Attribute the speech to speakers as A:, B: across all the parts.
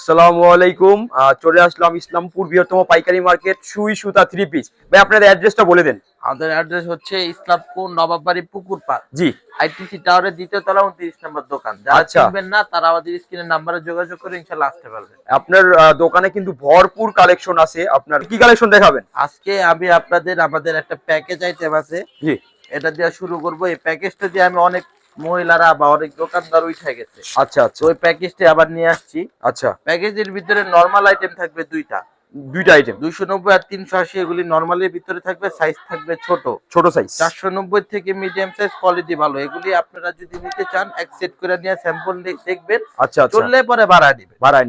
A: আসসালামু আলাইকুম। চলে আসলাম ইসলামপুর বৃহত্তম পাইকারি মার্কেট সুই সুতা থ্রি পিস ভাই আপনাদের অ্যাড্রেসটা বলে দেন।
B: আমাদের অ্যাড্রেস হচ্ছে ইসলামপুর নবাববাড়ি পুকুর পাড়।
A: জি।
B: আইটিসি টাওয়ারের দ্বিতীয় তলা উনত্রিশ নম্বর দোকান। যারা
A: আচ্ছা।
B: চিনবেন না তারা আমাদের স্ক্রিনের নাম্বারে যোগাযোগ করে ইনশাল্লাহ আসতে পারবেন।
A: আপনার দোকানে কিন্তু ভরপুর কালেকশন আছে। আপনার কি কালেকশন দেখাবেন?
B: আজকে আমি আপনাদের আমাদের একটা প্যাকেজ আইটেম আছে।
A: জি।
B: এটা দিয়ে শুরু করব। এই প্যাকেজটা দিয়ে আমি অনেক মহিলারা বা অনেক দোকানদার উঠে গেছে।
A: আচ্ছা আচ্ছা।
B: ওই প্যাকেজটা আবার নিয়ে আসছি।
A: আচ্ছা।
B: প্যাকেজের ভিতরে নর্মাল আইটেম থাকবে দুইটা।
A: দুইটা আইটেম
B: দুইশো নব্বই আর তিনশো আশি এগুলি নর্মালের ভিতরে থাকবে সাইজ থাকবে ছোট।
A: ছোট সাইজ
B: চারশো নব্বই থেকে মিডিয়াম সাইজ কোয়ালিটি ভালো। এগুলি আপনারা যদি নিতে চান এক সেট করে নিয়ে স্যাম্পল দেখবেন।
A: আচ্ছা আচ্ছা।
B: চললে পরে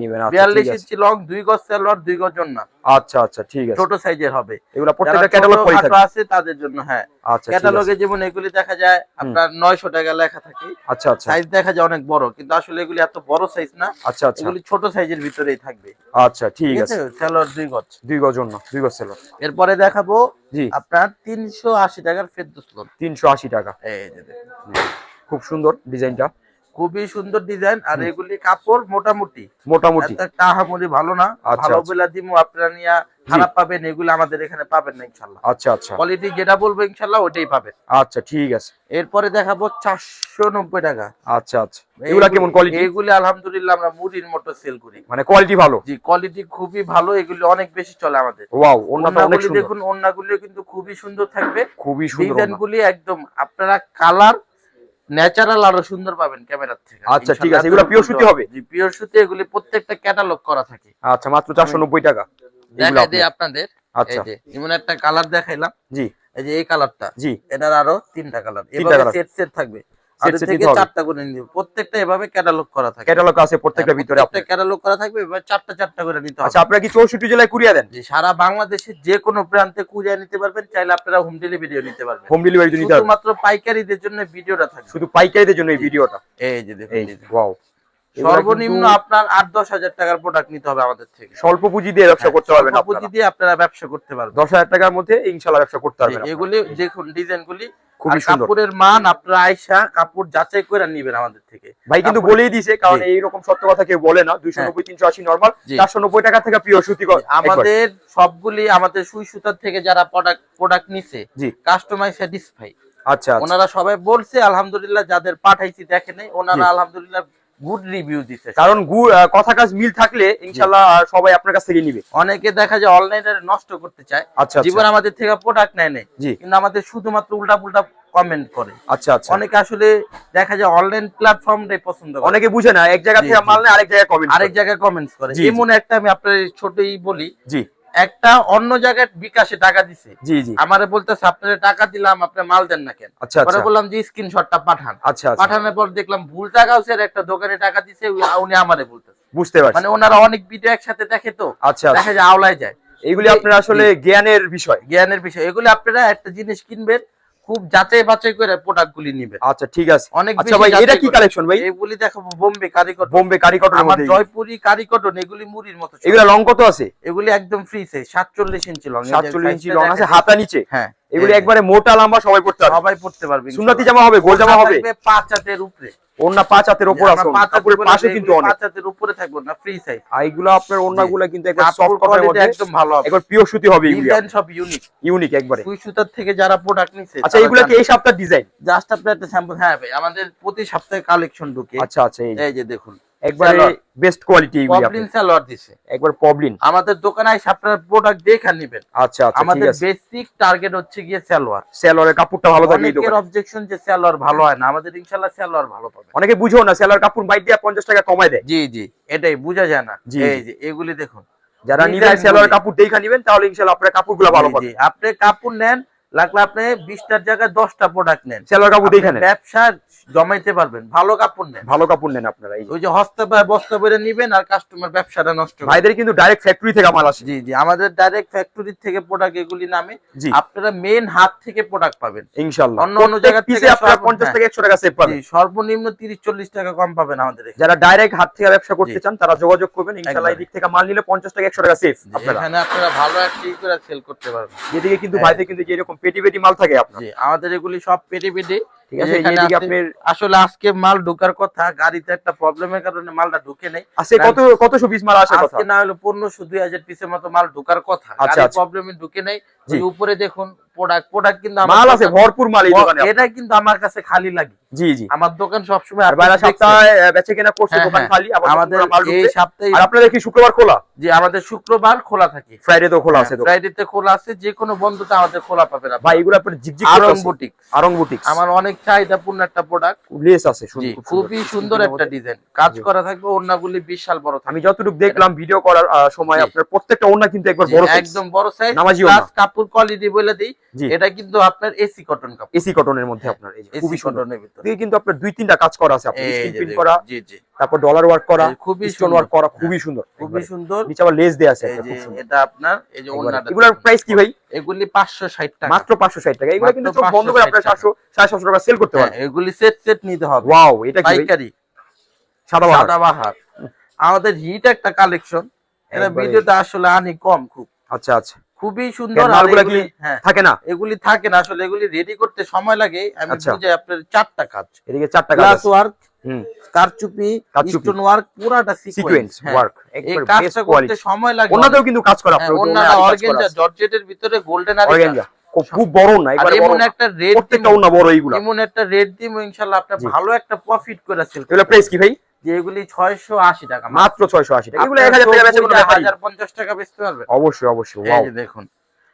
A: নেবেন আচ্ছা
B: বিয়াল্লিশ ইঞ্চি লং দুই গজ সালোয়ার দুই গজ জন্য
A: আচ্ছা আচ্ছা ঠিক আছে।
B: ছোট সাইজের হবে।
A: এগুলা প্রত্যেকটা ক্যাটালগ
B: খাটো
A: থাকে
B: আছে তাদের জন্য হ্যাঁ।
A: আচ্ছা।
B: ক্যাটালগে যেমন এগুলি দেখা যায় আপনার নয়শো টাকা লেখা থাকে।
A: আচ্ছা আচ্ছা।
B: সাইজ দেখা যায় অনেক বড় কিন্তু আসলে এগুলি এত বড় সাইজ না।
A: আচ্ছা আচ্ছা।
B: এগুলি ছোট সাইজের ভিতরেই থাকবে।
A: আচ্ছা ঠিক আছে।
B: সালোয়ার দুই গজ।
A: দুই গজ জন্য দুই গজ সেলর
B: এরপরে দেখাবো
A: জি।
B: আপনার তিনশো আশি টাকার ফেরদোস লোন
A: তিনশো আশি টাকা।
B: এই যে।
A: খুব সুন্দর ডিজাইনটা।
B: খুবই সুন্দর ডিজাইন আর এগুলি কাপড় মোটামুটি।
A: মোটামুটি।
B: এত ভালো না।
A: আচ্ছা,
B: ভালো
A: আচ্ছা।
B: বলে দিমু আপনারা নিয়া খারাপ পাবেন এগুলো আমাদের এখানে পাবেন না ইনশাল্লাহ।
A: আচ্ছা আচ্ছা।
B: কোয়ালিটি যেটা বলব ইনশাল্লাহ ওটাই পাবেন।
A: আচ্ছা ঠিক আছে।
B: এরপরে দেখাবো চারশো নব্বই টাকা।
A: আচ্ছা আচ্ছা। এগুলা কেমন কোয়ালিটি
B: এগুলি আলহামদুলিল্লাহ আমরা মুড়ির মতো সেল করি।
A: মানে কোয়ালিটি ভালো?
B: জি কোয়ালিটি খুবই ভালো এগুলি অনেক বেশি চলে আমাদের।
A: ওয়াও ওন্নাটা অনেক
B: ওন্নাগুলি
A: সুন্দর।
B: দেখুন ওন্নাগুলিও কিন্তু খুবই সুন্দর থাকবে।
A: খুবই সুন্দর
B: ডিজাইন
A: ওন্না।
B: গুলি একদম আপনারা কালার ন্যাচারাল আরও সুন্দর পাবেন ক্যামেরার থেকে।
A: আচ্ছা, ঠিক আছে। এগুলো
B: পিওর
A: সুতি হবে?
B: জি পিওর সুতি এগুলি প্রত্যেকটা ক্যাটালগ করা থাকে।
A: আচ্ছা মাত্র চারশো নব্বই টাকা। এগুলো
B: দেখাই দিই
A: আপনাদের।
B: আপনাদের এই
A: আচ্ছা
B: যে যেমন একটা কালার দেখাইলাম।
A: জি।
B: এই যে এই কালারটা
A: জি।
B: এটার আরও তিনটা কালার এভাবে সেট সেট থাকবে। থেকে চারটা করে নিতে প্রত্যেকটা এভাবে ক্যাটালগ করা থাকে।
A: ক্যাটালগ আছে প্রত্যেকটা ভিতরে আপনার
B: ক্যাটালগ করা থাকবে এবার চারটা চারটা করে নিতে হবে।
A: আচ্ছা আপনারা কি চৌষট্টি জেলায় কুরিয়া দেন?
B: সারা বাংলাদেশের যে কোনো প্রান্তে কুরিয়া নিতে পারবেন চাইলে আপনারা হোম ডেলিভারিও নিতে পারবেন।
A: হোম ডেলিভারি নিতে হবে
B: শুধুমাত্র পাইকারিদের জন্য ভিডিওটা থাকবে।
A: শুধু পাইকারিদের জন্য এই ভিডিওটা।
B: এই যে দেখুন
A: এই
B: এই যে।
A: ওয়াও
B: সর্বনিম্ন আপনার আট দশ হাজার টাকার প্রোডাক্ট নিতে হবে আমাদের থেকে।
A: স্বল্প পুঁজি দিয়ে ব্যবসা করতে পারবেন
B: পুঁজি দিয়ে আপনারা ব্যবসা করতে পারবেন।
A: দশ হাজার টাকার মধ্যে ইনশাল্লাহ ব্যবসা করতে পারবেন
B: এগুলি দেখুন ডিজাইন গুলি
A: খুবই সুন্দর।
B: কাপড়ের মান আপনারা আয়শা কাপড় যাচাই করে নিবেন আমাদের থেকে।
A: ভাই কিন্তু বলেই কারণ। এইরকম সত্য কথা কেউ বলে না দুইশো নব্বই তিনশো আশি নর্মাল
B: জি।
A: চারশো নব্বই টাকা থেকে প্রিয় সুতি
B: আমাদের সবগুলি আমাদের সুই সুতার থেকে যারা প্রোডাক্ট প্রোডাক্ট নিছে কাস্টমার স্যাটিসফাই
A: আচ্ছা আচ্ছা।
B: ওনারা সবাই বলছে আলহামদুলিল্লাহ যাদের পাঠাইছি দেখে নাই। ওনারা আলহামদুলিল্লাহ গুড রিভিউ দিছে
A: কারণ কথা কাজ মিল থাকলে ইনশাল্লাহ সবাই আপনার কাছ থেকে নিবে।
B: অনেকে দেখা যায় অনলাইনে নষ্ট করতে চায়।
A: আচ্ছা
B: জীবন
A: আচ্ছা
B: আমাদের থেকে প্রোডাক্ট নেয় নেই। কিন্তু আমাদের শুধুমাত্র উল্টা পুল্টা কমেন্ট করে।
A: আচ্ছা আচ্ছা।
B: অনেকে আসলে দেখা যায় অনলাইন প্ল্যাটফর্মটাই পছন্দ করে।
A: অনেকে বুঝে না এক জায়গা থেকে। মাল নেয় আরেক জায়গায় কমেন্ট
B: আরেক জায়গায় কমেন্টস করে। এমন একটা আমি আপনার ছোটই বলি।
A: জি।
B: একটা অন্য জায়গায় বিকাশে টাকা দিছে।
A: জি জি।
B: আমারে বলতেছে আপনার টাকা দিলাম আপনি মাল দেন না কেন?
A: আচ্ছা
B: পরে
A: আচ্ছা।
B: বললাম যে স্ক্রিনশটটা পাঠান।
A: আচ্ছা আচ্ছা।
B: পাঠানোর পর দেখলাম ভুল টাকা হচ্ছে একটা দোকানে টাকা দিছে উনি- আমারে বলতেছে।
A: বুঝতে পারছি।
B: মানে ওনারা অনেক ভিডিও একসাথে দেখে তো।
A: আচ্ছা আচ্ছা।
B: দেখা যায় আওলায় যায়। এগুলি
A: আপনার আসলে জ্ঞানের বিষয়।
B: জ্ঞানের বিষয়। এগুলি আপনারা একটা জিনিস কিনবেন খুব যাচাই বাছাই করে প্রোডাক্ট গুলি নিবে।
A: আচ্ছা ঠিক আছে।
B: অনেক
A: আচ্ছা ভাই এটা কি কালেকশন ভাই?
B: এগুলি দেখাবো বোম্বে কারিকট
A: বোম্বে কারিকটের
B: আমার জয়পুরি কারিকটন এগুলি মুড়ির মতো।
A: এগুলা লং কত আছে?
B: এগুলি একদম ফ্রি সাইজ সাতচল্লিশ ইঞ্চি লং
A: 47 ইঞ্চি লং আছে হাতা নিচে?
B: হ্যাঁ।
A: এগুলি একবারে মোটা লম্বা সবাই পড়তে পারবে।
B: সবাই পড়তে পারবে
A: সুন্নতি জামা হবে গোল জামা হবে?
B: পাঁচ হাতের উপরে।
A: অন্য পাঁচ হাতের উপর আছে
B: পাঁচ হাতের
A: পাশে কিন্তু অনেক।
B: পাঁচ হাতের উপরে থাকবে না ফ্রি সাইজ
A: আর এগুলো আপনার ওন্নাগুলো কিন্তু একবার সফট মধ্যে
B: একদম ভালো হবে।
A: একবার পিওর সুতি হবে এগুলো।
B: ডিজাইন সব ইউনিক
A: ইউনিক একবারে।
B: সুই সুতার থেকে যারা প্রোডাক্ট নিছে
A: আচ্ছা এগুলো কি এই সপ্তাহ ডিজাইন
B: জাস্ট আপনার একটা স্যাম্পল হ্যাঁ ভাই আমাদের প্রতি সপ্তাহে কালেকশন ঢুকে।
A: আচ্ছা আচ্ছা এই যে
B: দেখুন।
A: একবারে বেস্ট কোয়ালিটি আপনার
B: সালোয়ার দিছে।
A: একবার পবলিন
B: আমাদের দোকানে এসে আপনার প্রোডাক্ট দেখে নেবেন।
A: আচ্ছা আচ্ছা
B: আমাদের বেসিক টার্গেট হচ্ছে গিয়ে সালোয়ার
A: সেলরের কাপড়টা ভালো
B: অনেকের অবজেকশন যে সালোয়ার ভালো হয় না। আমাদের ইনশাআল্লাহ সালোয়ার ভালো পাবে
A: অনেকে বুঝো না সেলর কাপড় বাইর দিয়ে 50 টাকা কমায় দেয়।
B: জি জি এটাই বোঝা যায় না। এই যে এগুলি দেখুন।
A: যারা সেলর
B: গুলি।
A: কাপড় দেখা নেবেন তাহলে ইনশাআল্লাহ আপনার কাপড়গুলো ভালো
B: জি। আপনি কাপড় নেন লাগলে আপনি বিশটার জায়গায় দশটা প্রোডাক্ট নেন।
A: সেলর কাপড় দেখে নেন
B: ব্যবসা জমাইতে পারবেন ভালো কাপড় নেন।
A: ভালো কাপড় নেন আপনারা এই যে।
B: ওই যে হস্তে পায় বস্তা করে নিবেন আর কাস্টমার ব্যবসাটা নষ্ট।
A: ভাইদের কিন্তু ডাইরেক্ট ফ্যাক্টরি থেকে মাল আসে।
B: জি জি আমাদের ডাইরেক্ট ফ্যাক্টরি থেকে প্রোডাক্ট এগুলি নামে আপনারা মেন হাত থেকে প্রোডাক্ট পাবেন।
A: ইনশাআল্লাহ।
B: অন্য অন্য জায়গা থেকে
A: আপনারা
B: সব-
A: 50
B: হ্যাঁ।
A: থেকে 100 টাকা সেভ পাবেন।
B: সর্বনিম্ন তিরিশ চল্লিশ টাকা কম পাবেন আমাদের।
A: যারা ডাইরেক্ট হাত থেকে ব্যবসা করতে চান তারা যোগাযোগ করবেন। ইনশাআল্লাহ এই দিক থেকে মাল নিলে 50 টাকা 100 টাকা সেভ আপনারা।
B: এখানে আপনারা ভালো একটা ই করে সেল করতে পারবেন।
A: এদিকে কিন্তু
B: হ্যাঁ।
A: ভাইদের কিন্তু যে এরকম পেটি পেটি মাল থাকে আপনার।
B: আমাদের এগুলি সব পেটি পেটে।
A: ঠিক আছে। আপনার
B: আসলে আজকে মাল ঢোকার কথা গাড়িতে একটা প্রবলেমের কারণে মালটা ঢুকে নেই।
A: আছে কত কতশো পিস মাল আসার কথা?
B: আজকে না হলো পিসের মতো মাল ঢোকার কথা।
A: আচ্ছা, আচ্ছা।
B: প্রবলেমে ঢুকে নেই।
A: জি।
B: উপরে দেখুন প্রোডাক্ট প্রোডাক্ট কিন্তু
A: মাল আছে ভরপুর মাল এই দোকানে
B: এটা কিন্তু আমার কাছে খালি লাগে।
A: জি জি।
B: আমার দোকান সবসময়
A: আর বাইরে সপ্তাহে বেচে কেনা করছে
B: হ্যাঁ,
A: দোকান
B: হ্যাঁ।
A: খালি
B: আমাদের এই সপ্তাহে
A: আর আপনাদের কি শুক্রবার খোলা?
B: যে আমাদের শুক্রবার খোলা থাকে।
A: ফ্রাইডে তো খোলা আছে ফ্রাইডে
B: তে খোলা আছে যে কোনো বন্ধুতে আমাদের খোলা পাবেন আপনি।
A: ভাই এগুলো আপনার ঝিকঝিক
B: আরং বুটিক
A: আরং বুটিক্স
B: আমার অনেক চাহিদাপূর্ণ একটা প্রোডাক্ট
A: লেস আছে
B: জি
A: সুন্দর, খুব
B: খুবই সুন্দর একটা ডিজাইন কাজ করা থাকবে ওড়নাগুলি বিশাল বড়
A: আমি যতটুকু দেখলাম ভিডিও করার সময় আপনার প্রত্যেকটা ওন্না কিন্তু একবার বড়
B: একদম বড় সাইজ প্লাস কাপড় কোয়ালিটি বলে দেই এটা কিন্তু আপনার এসি কটন কাপড়।
A: এসি কটনের মধ্যে আপনার খুবই সুন্দর। কিন্তু আপনার দুই তিনটা কাজ করা আছে আপনার স্ক্রিন প্রিন্ট করা।
B: জি জি।
A: তারপর ডলার ওয়ার্ক করা
B: খুবই
A: স্টোন
B: সুন্দর।
A: ওয়ার্ক করা খুবই সুন্দর।
B: খুবই সুন্দর।
A: নিচে আবার লেস দেয়া আছে।
B: এটা আপনার এই যে
A: একবারে। এগুলোর প্রাইস কি ভাই?
B: এগুলি 560 টাকা।
A: মাত্র পাঁচশো ষাট টাকা। এগুলো কিন্তু চোখ বন্ধ করে আপনার
B: 560
A: সাতশো সাড়ে সাতশো টাকা সেল করতে
B: হ্যাঁ,
A: পারেন
B: এগুলি সেট সেট নিতে হবে।
A: ওয়াও এটা কি
B: পাইকারি।
A: সাদা বাহার।
B: সাদাবাহার আমাদের হিট একটা কালেকশন এটা। ভিডিওতে আসলে আনি কম খুব।
A: আচ্ছা আচ্ছা।
B: খুবই সুন্দর। আর
A: মালগুলা কি
B: হ্যাঁ।
A: থাকে না?
B: এগুলি থাকে না। আসলে এগুলি রেডি করতে সময় লাগে। আমি
A: আচ্ছা।
B: বুঝাই আপনার চারটা কাজ।
A: এদিকে চারটা কাজ
B: গ্লাস ওয়ার্ক কারচুপি। স্টোন ওয়ার্ক পুরাটা
A: সিকোয়েন্স
B: সিকোয়েন্স
A: ওয়ার্ক
B: এই কাজটা করতে সময় লাগে
A: ওনাতেও কিন্তু কাজ করা আপনার
B: অর্গেনজা জর্জেটের ভিতরে গোল্ডেন আর
A: অর্গানজা খুব বড় না
B: আর এমন একটা রেট
A: প্রত্যেকটা ওনা বড় এইগুলা।
B: এমন একটা রেট দিব ইনশাআল্লাহ আপনি ভালো একটা প্রফিট করে সেল
A: এগুলো প্রাইস কি ভাই?
B: যে এগুলি 680 টাকা
A: মাত্র 680 টাকা। এগুলো 1000 টাকা বেচে।
B: 1050 টাকা বেচতে পারবে
A: অবশ্যই অবশ্যই ওয়াও
B: দেখুন।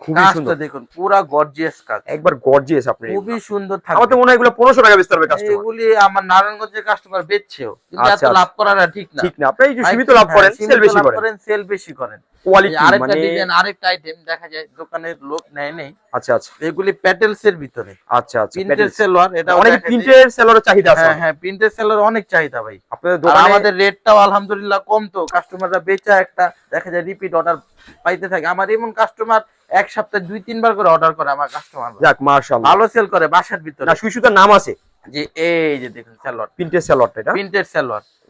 A: খুবই সুন্দর।
B: দেখুন পুরা গর্জিয়াস কাজ।
A: একবার গর্জিয়াস আপনি
B: খুবই সুন্দর
A: আমার তো মনে হয় এগুলো 1500 টাকা বেচতে পারবে কাস্টমার
B: এগুলি আমার নারায়ণগঞ্জের কাস্টমার বেচছেও। কিন্তু
A: আচ্ছা,
B: এত
A: আচ্ছা।
B: লাভ করাটা ঠিক না।
A: ঠিক না। আপনি যে সীমিত লাভ করেন সেল বেশি করেন।
B: সেল বেশি করেন।
A: কোয়ালিটি
B: আরেকটা
A: মানে
B: ডিজাইন আরেকটা আইটেম দেখা যায় দোকানের লোক নেয় নেই।
A: আচ্ছা আচ্ছা।
B: এগুলি প্যাটেলস এর ভিতরে।
A: আচ্ছা আচ্ছা
B: এটা
A: অনেক সেলরের চাহিদা আছে
B: হ্যাঁ হ্যাঁ অনেক চাহিদা ভাই।
A: আপনাদের দোকানে
B: আমাদের রেটটাও আলহামদুলিল্লাহ কম তো। কাস্টমাররা বেচা একটা দেখা যায় রিপিট অর্ডার পাইতে থাকে। আমার এমন কাস্টমার এক সপ্তাহে দুই তিনবার করে অর্ডার করে আমার কাস্টমার
A: যাক মাশাআল্লাহ।
B: ভালো সেল করে বাসার ভিতরে।
A: না সুই সুতার নাম আছে।
B: যে এই যে দেখুন সালোয়ার
A: প্রিন্টের সেলরটা এটা?
B: প্রিন্টেড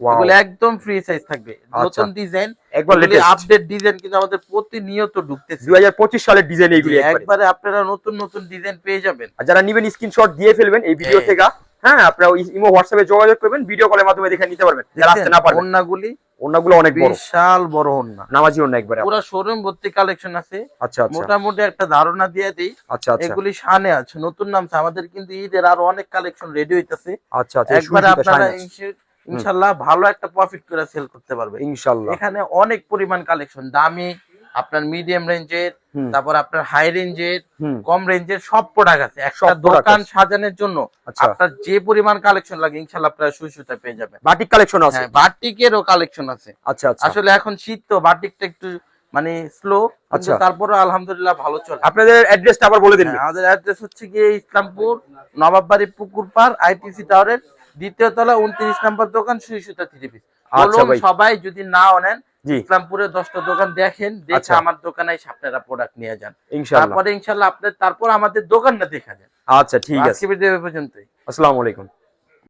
A: ওয়াও
B: এগুলো একদম ফ্রি সাইজ থাকবে।
A: আচ্ছা।
B: নতুন ডিজাইন
A: একবার লেটেস্ট
B: আপডেট ডিজাইন কিন্তু আমাদের প্রতিনিয়ত ঢুকতেছে।
A: 2025 সালের ডিজাইন এইগুলি একবারে।
B: আপনারা নতুন নতুন ডিজাইন পেয়ে যাবেন।
A: আর যারা নিবেন স্ক্রিনশট দিয়ে ফেলবেন এই ভিডিও থেকে। হ্যাঁ আপনারা ইমো হোয়াটসঅ্যাপে যোগাযোগ করবেন ভিডিও কলের মাধ্যমে দেখে নিতে পারবেন। যারা আসতে না পারবেন।
B: ওন্নাগুলি
A: ওনাগুলো অনেক বড়।
B: বিশাল বড় ওন্না
A: নামাজি ওনা একবারে।
B: পুরো শোরুম ভর্তি কালেকশন আছে।
A: আচ্ছা আচ্ছা।
B: মোটামুটি একটা ধারণা দিয়ে দেই।
A: আচ্ছা আচ্ছা।
B: এগুলি শানে আছে নতুন নামছে। আমাদের কিন্তু ঈদের আরও অনেক কালেকশন রেডি হইতেছে।
A: আচ্ছা আচ্ছা।
B: একবারে আপনারা ইনশাল্লাহ ভালো একটা প্রফিট করে সেল করতে পারবে
A: ইনশাআল্লাহ
B: এখানে অনেক পরিমাণ কালেকশন দামি আপনার মিডিয়াম রেঞ্জের তারপর আপনার হাই রেঞ্জের কম রেঞ্জের সব প্রোডাক্ট আছে। একটা দোকান সাজানোর জন্য
A: আচ্ছা।
B: আপনার যে পরিমাণ কালেকশন লাগে ইনশাল্লাহ আপনারা সুই সুতা পেয়ে যাবেন।
A: বাটিক কালেকশন আছে?
B: হ্যাঁ বাটিকেরও কালেকশন আছে।
A: আচ্ছা আচ্ছা।
B: আসলে এখন শীত তো বাটিকটা একটু মানে স্লো
A: আচ্ছা।
B: তারপরে আলহামদুলিল্লাহ ভালো চলে।
A: আপনাদের অ্যাড্রেসটা আবার বলে দিন।
B: হ্যাঁ, আমাদের অ্যাড্রেস হচ্ছে গিয়ে ইসলামপুর নবাববাড়ি পুকুর পার আইটিসি টাওয়ারের দ্বিতীয় তলা উনত্রিশ নম্বর দোকান সুই সুতা থ্রি পিস।
A: আচ্ছা
B: সবাই যদি না নেন
A: ইসলামপুরের
B: ইসলামপুরে দশটা দোকান দেখেন দেখে
A: আচ্ছা।
B: আমার দোকানে আপনারা প্রোডাক্ট নিয়ে যান। তারপরে ইনশাল্লাহ আপনার তারপর আমাদের দোকানটা দেখা যান
A: আচ্ছা ঠিক আছে।
B: পর্যন্ত পর্যন্তই।
A: আসসালামু আলাইকুম।